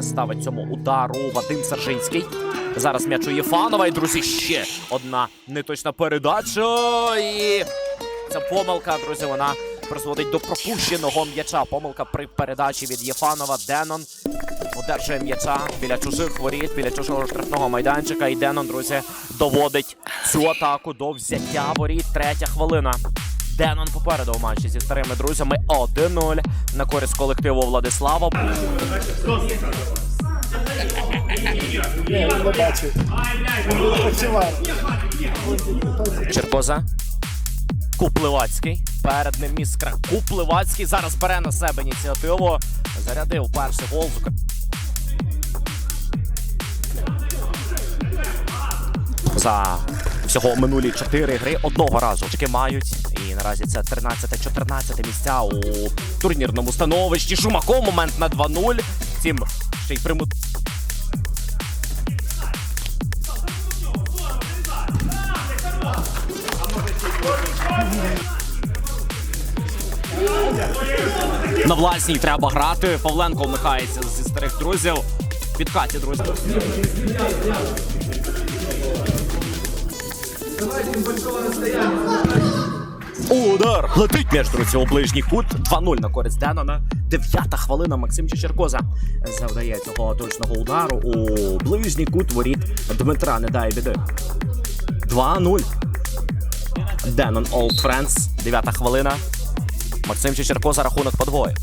Е, ставить цьому удару Вадим Сержинський. Зараз м'яч у Єфанова. І, друзі, ще одна неточна передача. І ця помилка, друзі, вона призводить до пропущеного м'яча. Помилка при передачі від Єфанова. Денон одержує м'яча біля чужих воріт, біля чужого штрафного майданчика. І Денон, друзі, доводить цю атаку до взяття воріт. Третя хвилина. Денон попереду у матчі зі старими друзями 1-0 на користь колективу Владислава. Ні, він не. Черкоза. Купливацький. Перед ним іскра. Купливацький зараз бере на себе ініціативу. Зарядив перший гол. За всього минулі чотири гри одного разу очки мають. І наразі це 13-14 місця у турнірному становищі. Шумаков момент на 2-0. Втім, ще й примут. На власній треба грати. Павленко вмикається зі старих друзів. Підкаті, друзі. Удар! Летить м'яч, друзі, у ближній кут. 2-0 на користь Денона. Дев'ята хвилина. Максим Чечеркоза завдає цього точного удару у ближній кут воріт Дмитра не дає біди. 2-0. Денон Old Friends. Дев'ята хвилина. Максим Чечерко за рахунок подвоє.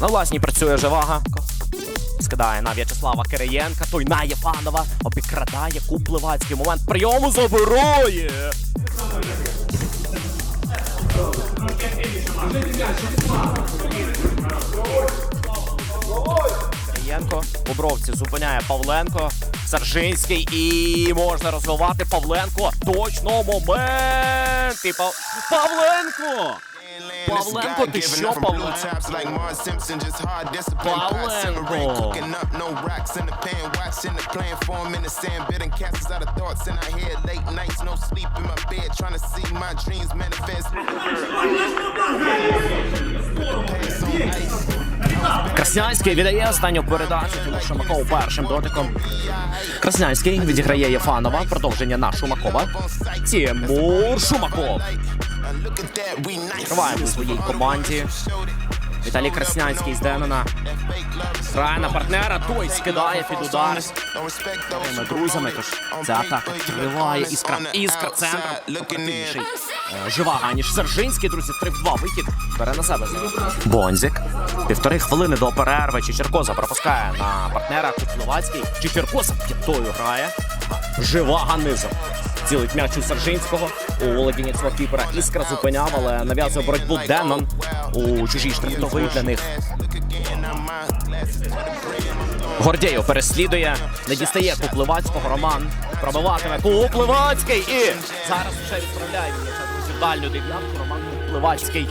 На власній працює Живага. Скидає на В'ячеслава Кириєнка. Той на Єфанова. Обікрадає Купливацький. Момент прийому забирає. Кириєнко. Бобровці зупиняє Павленко. Саржинський і можна розвивати Павленко. Точно момент. І Пав... Павленко! Павленко, ти що, Павленко? Павленко. Краснянський віддає останню передачу Тимур Шумаков першим дотиком. Краснянський відіграє Єфанова. Продовження на Шумакова. Тимур Шумаков. Триває у своїй команді. Віталій Краснянський з Денона. Грає на партнера, той скидає під удар. Своїми друзями, тож ця атака триває. Іскра, іскра центром. Е, Живага, ніж Сержинський, друзі, 3 в 2 вихід. Бере на себе. Бонзік. Півтори хвилини до перерви. Чечеркоза пропускає на партнера Кутловацький. Чечеркоза п'ятою грає. Живага низом. Цілить м'яч у Сержинського. У володінні цього кіпера Іскра зупиняв, але нав'язує боротьбу Денон у чужій штрафновий для них. Гордєєв переслідує, не дістає Купливацького. Роман пробиватиме Купливацький і зараз вже відправляє дальню дев'ятку. Роман Купливацький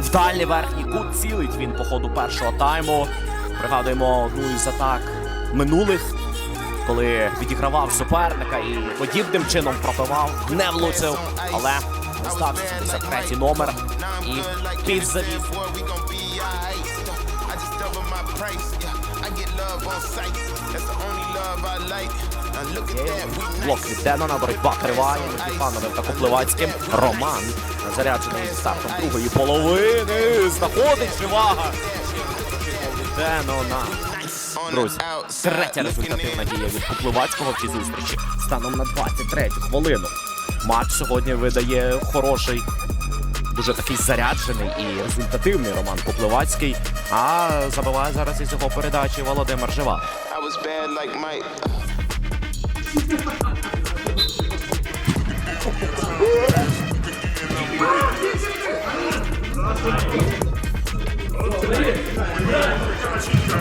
в дальній верхній кут цілить він по ходу першого тайму. Пригадуємо одну із атак минулих, коли відігравав суперника і подібним чином пробивав, не влучив, але стався 73 номер і під завіс. Блок від Денона, боротьба триває між Івановим та Копливацьким. Роман заряджений стартом другої половини. Знаходить Живага. Денона. Друзі, третя результативна дія від Копливацького в цій зустрічі станом на 23 хвилину. Матч сьогодні видає хороший, дуже такий заряджений і результативний Роман Копливацький. А забиває зараз із його передачі Володимир Жива.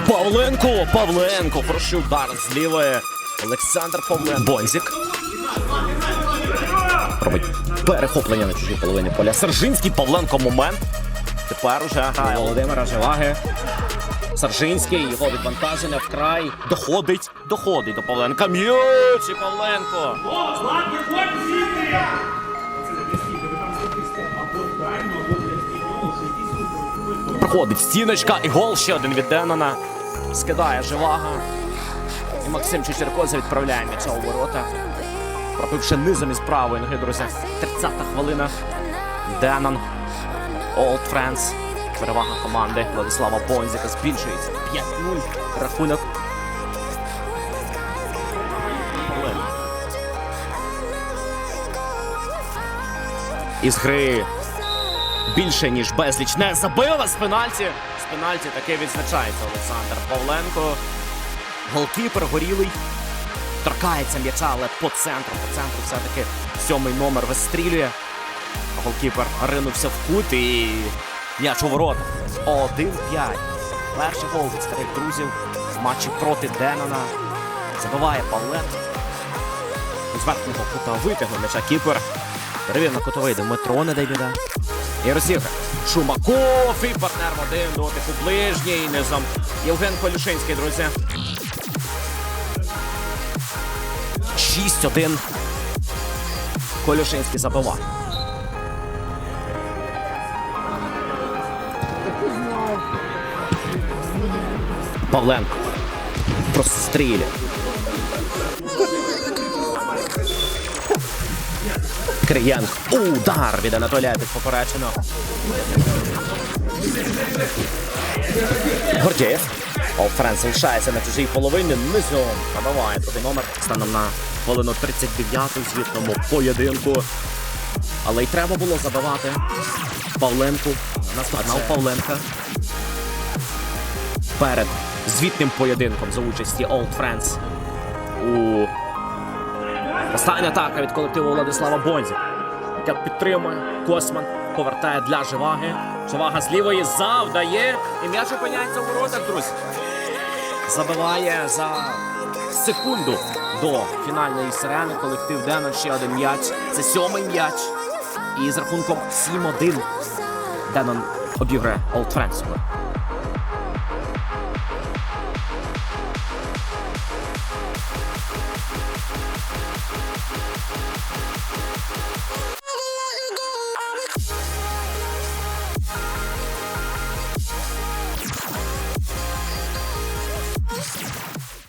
Павленко, Павленко, хороший удар з. Олександр Павленко. Бонзік. робить перехоплення на чужій половині поля. Сержинський Павленко момент. Тепер уже Володимира Живаги. Саржинський, його відвантаження вкрай. Доходить, доходить до Павленка. М'яч і Павленко. Проходить стіночка і гол ще один від Денона. Скидає Живага. І Максим Чечеркоза відправляє м'яча у ворота. Пробивши низом із правої ноги, друзі. 30-та хвилина. Денон. Old Friends. Перевага команди Владислава Бонзіка збільшується. 5-0. Рахунок. Із гри більше, ніж безліч. Не забила з пенальті. З пенальті таки відзначається Олександр Павленко. Голкіпер горілий. Торкається м'яча, але по центру. По центру все-таки сьомий номер вистрілює. Голкіпер ринувся в кут і м'яч у ворота. 1-5. Перший гол від старих друзів в матчі проти Денона. Забиває Павленко. З верхнього кута витягнув м'яча кіпер. Перевів на кутовий Дмитро, не дай біда. І розіграє. Шумаков і партнер в один дотик у ближній низом. Євген Колюшинський, друзі. 6-1. Колюшинський забиває. Павленко. Прострілює. Криєнко. Удар від Анатолія під поперечено. Гордєєв. Олфрен залишається на чужій половині. Низом пробиває другий номер. Станом на хвилину 39 у звітному поєдинку. Але й треба було забивати Павленку. Наздогнав Павленка. Перед звітним поєдинком за участі Old Friends у Остання атака від колективу Владислава Бонзі. Яка підтримує. Косман повертає для Живаги. Живага з лівої завдає. І м'яч опиняється у воротах, друзі. Забиває за секунду до фінальної сирени. Колектив Денон ще один м'яч. Це сьомий м'яч. І з рахунком 7-1 Денон обіграє Олд Френс.